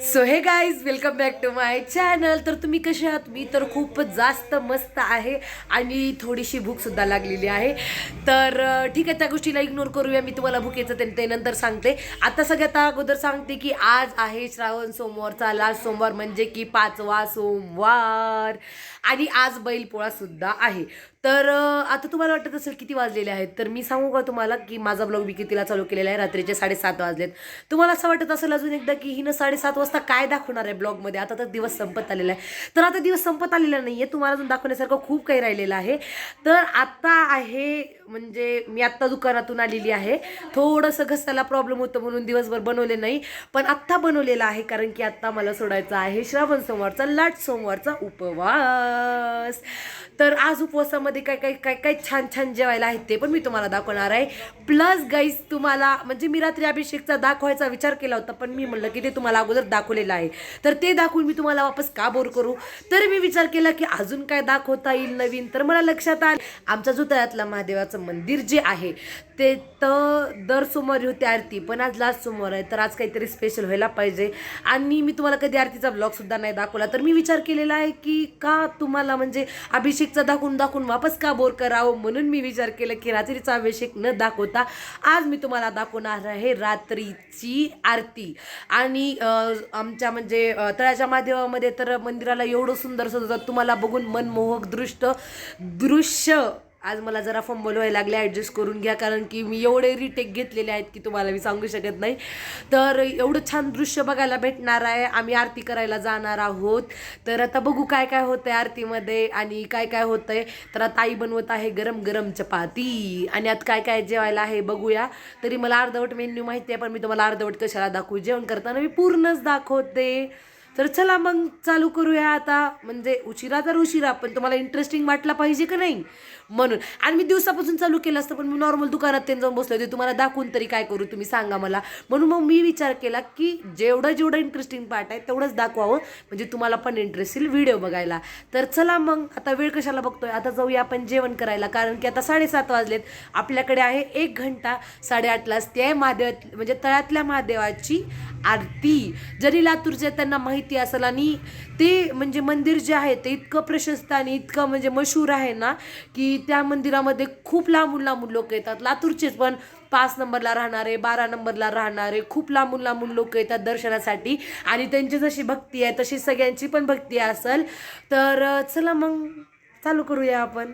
So hey guys welcome back to my channel तर तुम्ही कसे आहात? मी तर खूपच जास्त मस्त आहे आणि थोडीशी भूकसुद्धा लागलेली आहे. तर ठीक आहे त्या गोष्टीला इग्नोर करूया. मी तुम्हाला भूकेचं ते ते नंतर सांगते. आता सगळ्यात अगोदर सांगते की आज आहे श्रावण सोमवारचा. लास्ट सोमवार म्हणजे की पाचवा सोमवार. आणि आज बैलपोळासुद्धा आहे. तर आता तुम्हाला वाटत असेल किती वाजलेले आहेत तर मी सांगू का तुम्हाला की माझा ब्लॉग मी कितीला चालू केलेला आहे? रात्रीचे साडेसात वाजलेत. तुम्हाला असं वाटत असेल अजून एकदा की हिनं साडेसात वाजता काय दाखवणार आहे ब्लॉगमध्ये? आता तर दिवस संपत आलेला आहे. तर आता दिवस संपत आलेला नाही आहे तुम्हाला अजून दाखवण्यासारखं खूप काही राहिलेलं आहे. तर आता आहे म्हणजे मी आत्ता दुकानातून आलेली आहे. थोडंसं घसाला प्रॉब्लेम होतं म्हणून दिवसभर बनवले नाही पण आत्ता बनवलेलं आहे कारण की आत्ता मला सोडायचं आहे श्रावण सोमवारचा लाट सोमवारचा उपवास. तर आज उपवासामध्ये काय काय काय काय छान छान जेवायला आहेत ते पण मी तुम्हाला दाखवणार आहे. प्लस गाईज तुम्हाला म्हणजे मी रात्री अभिषेकचा दाखवायचा विचार केला होता पण मी म्हणलं की ते तुम्हाला अगोदर दाखवलेलं आहे. तर ते दाखवून मी तुम्हाला वापस का बोर करू? तर मी विचार केला की अजून काय दाखवता येईल नवीन? तर मला लक्षात आलं आमच्या जुतळ्यातला महादेवाचं मंदिर जे आहे ते तर दर सोमवारी होते आरती पण आज लास्ट सोमवार आहे तर आज काहीतरी स्पेशल व्हायला पाहिजे. आणि मी तुम्हाला कधी आरतीचा ब्लॉगसुद्धा नाही दाखवला तर मी विचार केलेला आहे की का तुम्हाला म्हणजे अभिषेकचा दाखवून दाखवून वापस का बोर करावं? म्हणून मी विचार केला की रात्रीचा अभिषेक न दाखवता आज मी तुम्हाला दाखवणार आहे रात्रीची आरती. आणि आमच्या म्हणजे तळ्याच्या महादेवामध्ये तर मंदिराला एवढं सुंदर सजवतात तुम्हाला बघून मनमोहक दृष्ट दृश्य आज मला जरा फंबल व्हायला लागले ॲडजस्ट करून घ्या कारण की मी एवढे रिटेक घेतलेले आहेत की तुम्हाला मी सांगू शकत नाही. तर एवढं छान दृश्य बघायला भेटणार आहे. आम्ही आरती करायला जाणार आहोत. तर आता बघू काय काय होतं आहे आरतीमध्ये आणि काय काय होतं आहे तर आता आई बनवत आहे गरम गरम चपाती. आणि आता काय काय जेवायला आहे बघूया. तरी मला अर्धवट मेन्यू माहिती आहे पण मी तुम्हाला अर्धवट कशाला दाखवू? जेवण करताना मी पूर्णच दाखवते. तर चला मग चालू करूया आता. म्हणजे उशिरा तर उशिरा पण तुम्हाला इंटरेस्टिंग वाटला पाहिजे का नाही? म्हणून. आणि मी दिवसापासून चालू केलं असतं पण मी नॉर्मल दुकानात त्यांनी जाऊन बसले होते. तुम्हाला दाखवून तरी काय करू तुम्ही सांगा मला. म्हणून मग मी विचार केला की जेवढं जेवढं इंटरेस्टिंग पार्ट आहे तेवढंच दाखवावं. म्हणजे तुम्हाला पण इंटरेस्ट येईल व्हिडिओ बघायला. तर चला मग आता वेळ कशाला बघतोय? आता जाऊया आपण जेवण करायला. कारण की आता साडेसात वाजलेत. आपल्याकडे आहे एक घंटा साडेआठलाच असते. आहे महादेव म्हणजे तळ्यातल्या महादेवाची आरती. जरी लातूरच्या त्यांना माहिती असेल आणि ते म्हणजे मंदिर जे आहे ते इतकं प्रशस्त आणि इतकं म्हणजे मशहूर आहे ना की त्या मंदिरामध्ये खूप लांबून लांबून लोक येतात. लातूरचेच पण पाच नंबरला राहणारे बारा नंबरला राहणारे खूप लांबून लांबून लोक येतात दर्शनासाठी. आणि त्यांची जशी भक्ती आहे तशी सगळ्यांची पण भक्ती असेल. तर चला मग चालू करूया आपण.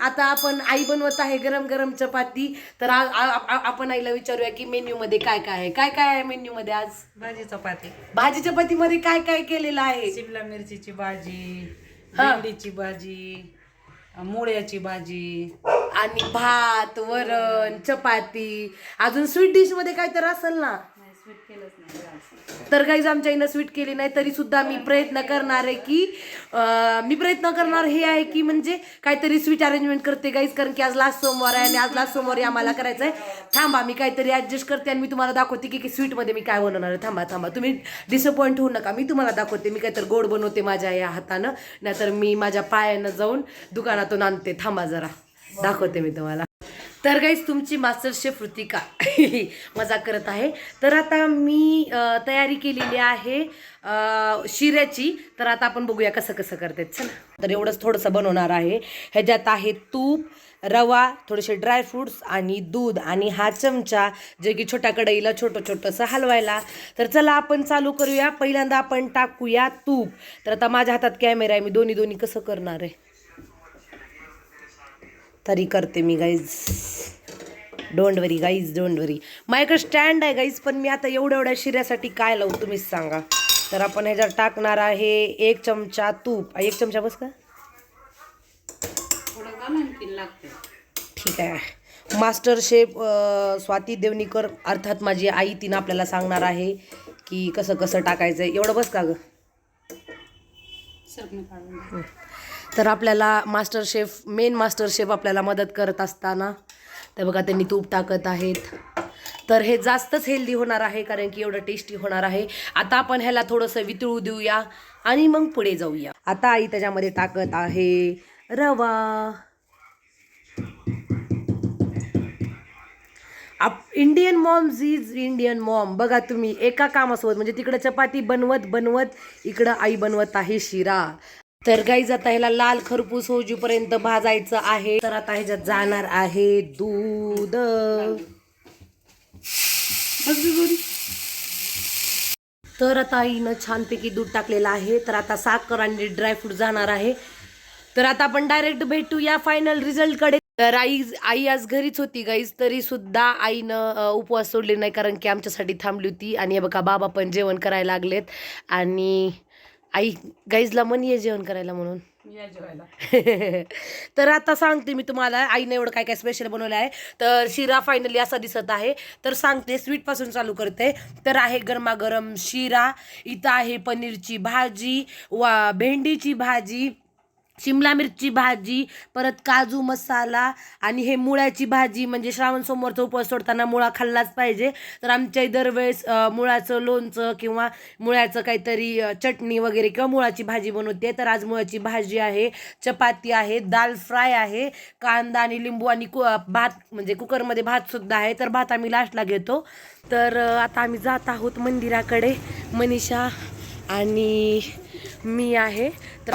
आता आपण आई बनवत आहे गरम गरम चपाती. तर आपण आईला विचारूया की मेन्यू मध्ये काय काय आहे? काय काय आहे मेन्यू मध्ये आज? भाजी चपाती. भाजी चपाती मध्ये काय काय केलेलं आहे? शिमला मिरचीची भाजी. भेंडीची भाजी मुळ्याची भाजी आणि भात वरण चपाती. अजून स्वीट डिशमध्ये काय तर असेल ना? तर काहीच आमच्या आईनं स्वीट केली नाही तरी सुद्धा मी प्रयत्न करणार आहे की मी प्रयत्न करणार हे आहे की म्हणजे काहीतरी स्वीट अरेंजमेंट करते गाईज कारण की आज लास्ट सोमवार आहे आणि आज लास्ट सोमवारी आम्हाला करायचं आहे थांबा मी काहीतरी ऍडजस्ट करते आणि मी तुम्हाला दाखवते की की स्वीटमध्ये मी काय बनवणार आहे. थांबा थांबा तुम्ही डिसअपॉइंट होऊ नका. मी तुम्हाला दाखवते मी काहीतरी गोड बनवते माझ्या या हातानं. नाहीतर मी माझ्या पायानं जाऊन दुकानातून आणते. थांबा जरा दाखवते मी तुम्हाला. तर गाईज तुमची मास्टर शेफ ऋतिका मजा करत आहे. तर आता मी तयारी केलेली आहे शिऱ्याची. तर आता आपण बघूया कसं कसं करते चला. तर एवढंच थोडंसं बनवणार आहे. ह्याच्यात आहे तूप रवा थोडेसे ड्रायफ्रुट्स आणि दूध. आणि हा चमचा जे की छोट्या कढईला छोटं छोटंसं हलवायला. तर चला आपण चालू करूया. पहिल्यांदा आपण टाकूया तूप. तर आता माझ्या हातात कॅमेरा आहे. मी दोन्ही दोन्ही कसं करणार आहे? तरी करते मी guys don't worry guys don't worry माझ्याकडे स्टँड आहे गाईज पण मी आता एवढ्या एवढ्या शिऱ्यासाठी काय लावू तुम्हीच सांगा. तर आपण ह्याच्यात टाकणार आहे एक चमचा तूप. एक चमचा बस का? ठीक आहे. मास्टर शेफ स्वाती देवनीकर अर्थात माझी आई तिनं आपल्याला सांगणार आहे की कसं कसं टाकायचं. एवढं बस का गं? तर आपल्याला master chef main master chef आपल्याला मदत करत असताना. तर बघा त्यांनी तूप टाकत आहेत. तर हे जास्तच हेल्दी होणार आहे कारण की एवढं टेस्टी होणार आहे. आता आपण ह्याला थोडंसं वितळू देऊया आणि मग पुढे जाऊया. आता आई त्याच्यामध्ये टाकत आहे रवा. आप Indian moms is Indian mom बघा तुम्ही एका कामासोबत म्हणजे तिकडं चपाती बनवत बनवत इकडं आई बनवत आहे शिरा. तर गाईज आता ह्याला लाल खरपूस होजूपर्यंत भाजायचं आहे. तर आता ह्याच्यात जाणार आहे दूध. तर आता आईनं छानपैकी दूध टाकलेलं आहे. तर आता साखर आणि ड्रायफ्रूट जाणार आहे. तर आता आपण डायरेक्ट भेटू या फायनल रिझल्टकडे. तर आई आई आज घरीच होती गाईज तरी सुद्धा आईनं उपवास सोडले नाही कारण की आमच्यासाठी थांबली होती. आणि हे बघा बाबा पण जेवण करायला लागलेत. आणि आई गाईजला म्हण ये जेवण करायला म्हणून. तर आता सांगते मी तुम्हाला आईने एवढं काय काय स्पेशल बनवलं आहे. तर शिरा फायनली असा दिसत आहे. तर सांगते स्वीटपासून चालू करते. तर आहे गरमागरम शिरा इथं आहे पनीरची भाजी वा भेंडीची भाजी शिमला मिरची भाजी परत काजू मसाला आणि हे मुळ्याची भाजी म्हणजे श्रावण सोमवारचा उपवास सोडताना मुळा खाल्लाच पाहिजे. तर आमच्या दरवेळेस मुळाचं लोणचं किंवा मुळ्याचं काहीतरी चटणी वगैरे किंवा मुळाची भाजी बनवते. तर आज मुळाची भाजी आहे चपाती आहे दाल फ्राय आहे कांदा आणि लिंबू आणि कु भात म्हणजे कुकरमध्ये भातसुद्धा आहे. तर भात आम्ही लास्टला घेतो. तर आता आम्ही जात आहोत मंदिराकडे मनीषा आणि मी आहे. तर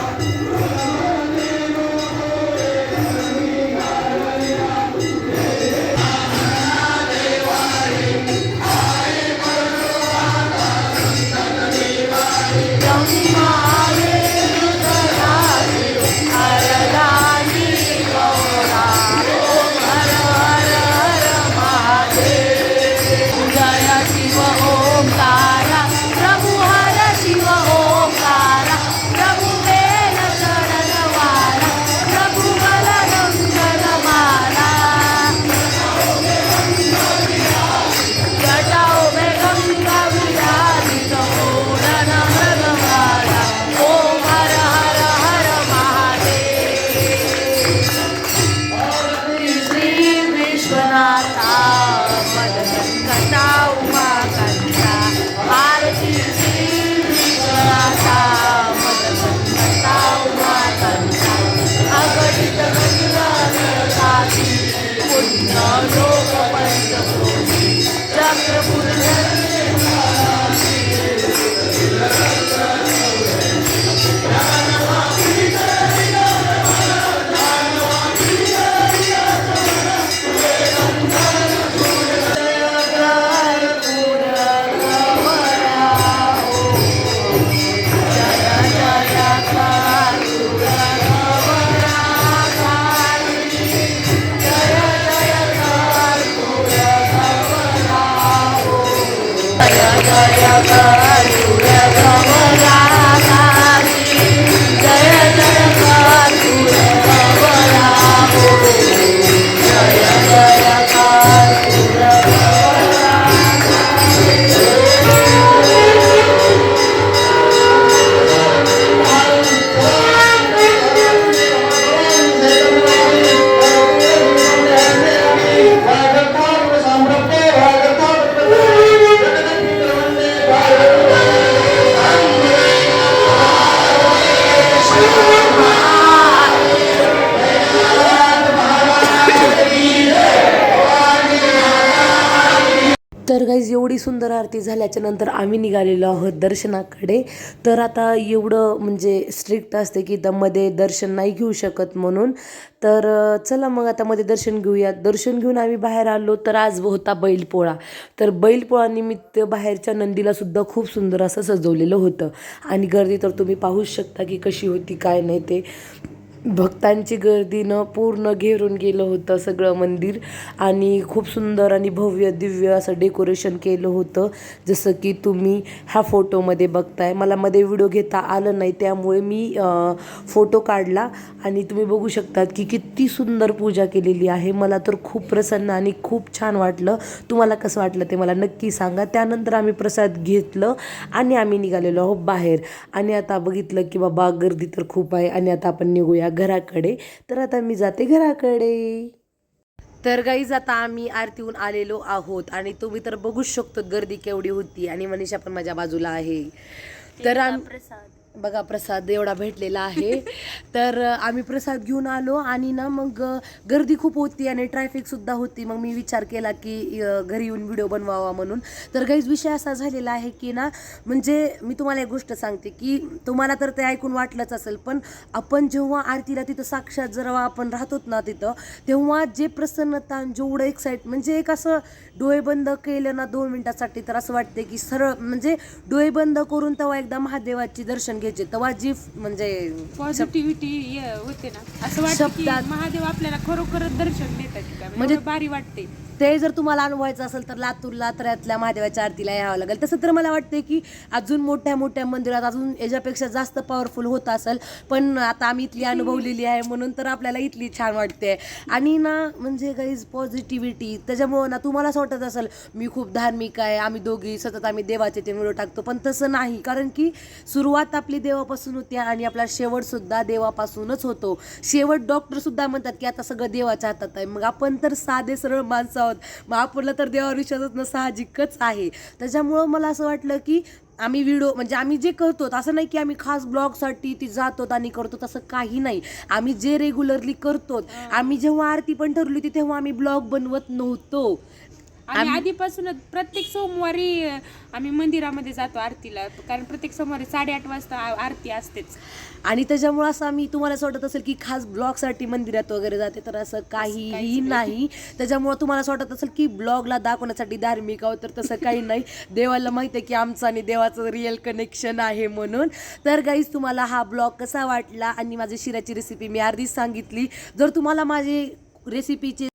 गाईज एवढी सुंदर आरती झाल्याच्यानंतर आम्ही निघालेलो आहोत दर्शनाकडे. तर आता एवढं म्हणजे स्ट्रिक्ट असते की मध्ये दर्शन नाही घेऊ शकत म्हणून. तर चला मग आता मध्ये दर्शन घेऊया दर्शन घेऊन आम्ही बाहेर आलो तर आज होता बैलपोळा. तर बैलपोळा निमित्त बाहेरच्या नंदीलासुद्धा खूप सुंदर असं सजवलेलं होतं. आणि गर्दी तर तुम्ही पाहूच शकता की कशी होती काय नाही ते. भक्तांची गर्दीनं पूर्ण घेरून गेलं होतं सगळं मंदिर आणि खूप सुंदर आणि भव्य दिव्य असं डेकोरेशन केलं होतं. जसं की तुम्ही ह्या फोटोमध्ये बघताय. मला मध्ये व्हिडिओ घेता आलं नाही त्यामुळे मी फोटो काढला. आणि तुम्ही बघू शकतात की किती सुंदर पूजा केलेली आहे. मला तर खूप प्रसन्न आणि खूप छान वाटलं. तुम्हाला कसं वाटलं ते मला नक्की सांगा. त्यानंतर आम्ही प्रसाद घेतलं आणि आम्ही निघालेलो आहोत बाहेर. आणि आता बघितलं की बाबा गर्दी तर खूप आहे. आणि आता आपण निघूया घराकडे. तर आता मी जाते घराकडे. तर गाईज आता आम्ही आरतीहून आलेलो आहोत आणि तुम्ही तर बघूच शकतो गर्दी केवढी होती आणि मनीषा पण माझ्या बाजूला आहे. तर आम बघा प्रसाद एवढा भेटलेला आहे. तर आम्ही प्रसाद घेऊन आलो आणि ना मग गर्दी खूप होती आणि ट्रॅफिक सुद्धा होती. मग मी विचार केला की घरी येऊन व्हिडिओ बनवावा म्हणून. तर काहीच विषय असा झालेला आहे की ना म्हणजे मी तुम्हाला एक गोष्ट सांगते की तुम्हाला तर ते ऐकून वाटलंच असेल पण आपण जेव्हा आरतीला तिथं साक्षात जेव्हा आपण राहतोत ना तिथं तेव्हा जे प्रसन्नता जेवढं एक्साइट म्हणजे एक असं डोळे बंद केलं ना दोन मिनिटासाठी तर असं वाटते की सरळ म्हणजे डोळे बंद करून तेव्हा एकदा महादेवाची दर्शन घ्यायचे. तेव्हा जी म्हणजे पॉझिटिव्हिटी होते ना. असं वाटतं की शब्दात- महादेव आपल्याला खरोखरच दर्शन देतात का? म्हणजे- म्हणजे भारी वाटते ते जर तुम्हाला अनुभवायचं असेल तर लातूरला तऱ्यातल्या महादेवाच्या आरतीला यावं लागेल. तसं तर मला वाटते की अजून मोठ्या मोठ्या मंदिरात अजून याच्यापेक्षा जास्त पॉवरफुल होत असेल. पण आता आम्ही इथली अनुभवलेली आहे म्हणून तर आपल्याला इथली छान वाटते. आणि ना म्हणजे काही पॉझिटिव्हिटी त्याच्यामुळं ना तुम्हाला असं वाटत असेल मी खूप धार्मिक आहे आम्ही दोघी सतत आम्ही देवाचे ते व्हिडिओ टाकतो. पण तसं नाही कारण की सुरुवात आपली देवापासून होते आणि आपला शेवटसुद्धा देवापासूनच होतो. शेवट डॉक्टरसुद्धा म्हणतात की आता सगळं देवाच्या हातात आहे. मग आपण तर साधे सरळ माणसं आहोत. आपल्याला तर देवावर विश्वास असणं साहजिकच आहे. त्याच्यामुळं मला असं वाटलं की आम्ही व्हिडिओ म्हणजे आम्ही जे करतो असं नाही की आम्ही खास ब्लॉगसाठी ती जातो आणि करतो तसं काही नाही. आम्ही जे रेग्युलरली करतो आम्ही जेव्हा आरती पण ठरली होती तेव्हा आम्ही ब्लॉग बनवत नव्हतो. आणि आधीपासूनच प्रत्येक सोमवारी आम्ही मंदिरामध्ये जातो आरतीला कारण प्रत्येक सोमवारी साडेआठ वाजता आरती असतेच. आणि त्याच्यामुळं असं आम्ही तुम्हाला असं वाटत असेल की खास ब्लॉगसाठी मंदिरात वगैरे जाते तर असं काहीही नाही. त्याच्यामुळं तुम्हाला असं वाटत असेल की ब्लॉगला दाखवण्यासाठी धार्मिक आहोत तर तसं काही नाही. देवाला माहिती आहे की आमचं आणि देवाचं रिअल कनेक्शन आहे म्हणून. तर गाईज तुम्हाला हा ब्लॉग कसा वाटला? आणि माझी शिराची रेसिपी मी अर्धीच सांगितली. जर तुम्हाला माझे रेसिपीचे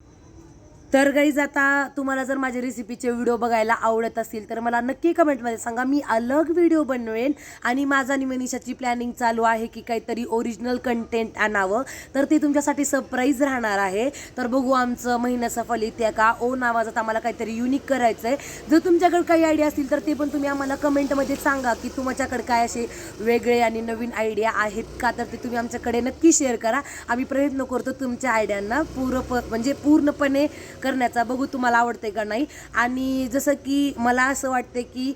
तर गाईज आता तुम्हाला जर माझे रेसिपीचे व्हिडिओ बघायला आवडत असतील तर मला नक्की कमेंटमध्ये सांगा. मी अलग व्हिडिओ बनवेन आणि माझा आणि मनीषाची प्लॅनिंग चालू आहे की काहीतरी ओरिजिनल कंटेंट आणावं. तर ते तुमच्यासाठी सरप्राईज राहणार आहे. तर बघू आमचं महिना सफल येते का? ओ नावाजात आम्हाला काहीतरी युनिक करायचं आहे जर तुमच्याकडे काही आयडिया असतील तर ते पण तुम्ही आम्हाला कमेंटमध्ये सांगा की तुमच्याकडे काय असे वेगळे आणि नवीन आयडिया आहेत का? तर ते तुम्ही आमच्याकडे नक्की शेअर करा. आम्ही प्रयत्न करतो तुमच्या आयडियांना पूर्ण म्हणजे पूर्णपणे करण्याचा बघू तुम्हाला आवडते का नाही. आणि जसं की मला असं वाटते की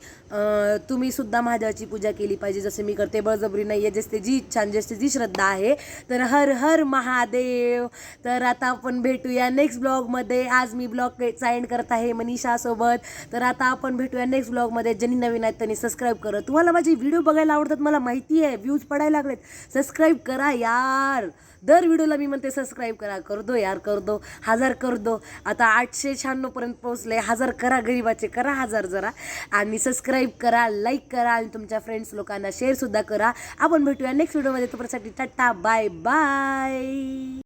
तुम्ही सुद्धा महादेवाची पूजा केली पाहिजे जसे मी करते. बळजबरी नाही आहे जसते जी इच्छा आणि जसते जी श्रद्धा आहे तर हर हर महादेव. तर आता आपण भेटूया नेक्स्ट ब्लॉगमध्ये आज मी ब्लॉग साईन करत आहे मनीषासोबत. तर आता आपण भेटूया नेक्स्ट ब्लॉगमध्ये ज्यांनी नवीन आहेत त्यांनी सबस्क्राईब करत तुम्हाला माझे व्हिडिओ बघायला आवडतात मला माहिती आहे. व्ह्यूज पडायला लागलेत. सबस्क्राईब करा यार. दर व्हिडिओला मी म्हणते सबस्क्राईब करा. कर दो यार कर दो हजार कर दो आता आठशे शहाण्णवपर्यंत पोहोचले. हजार करा गरीबाचे. करा हजार जरा. आणि सबस्क्राईब करा लाईक करा आणि तुमच्या फ्रेंड्स लोकांना शेअरसुद्धा करा. आपण भेटूया नेक्स्ट व्हिडिओमध्ये तोपर्यंतसाठी टाटा बाय बाय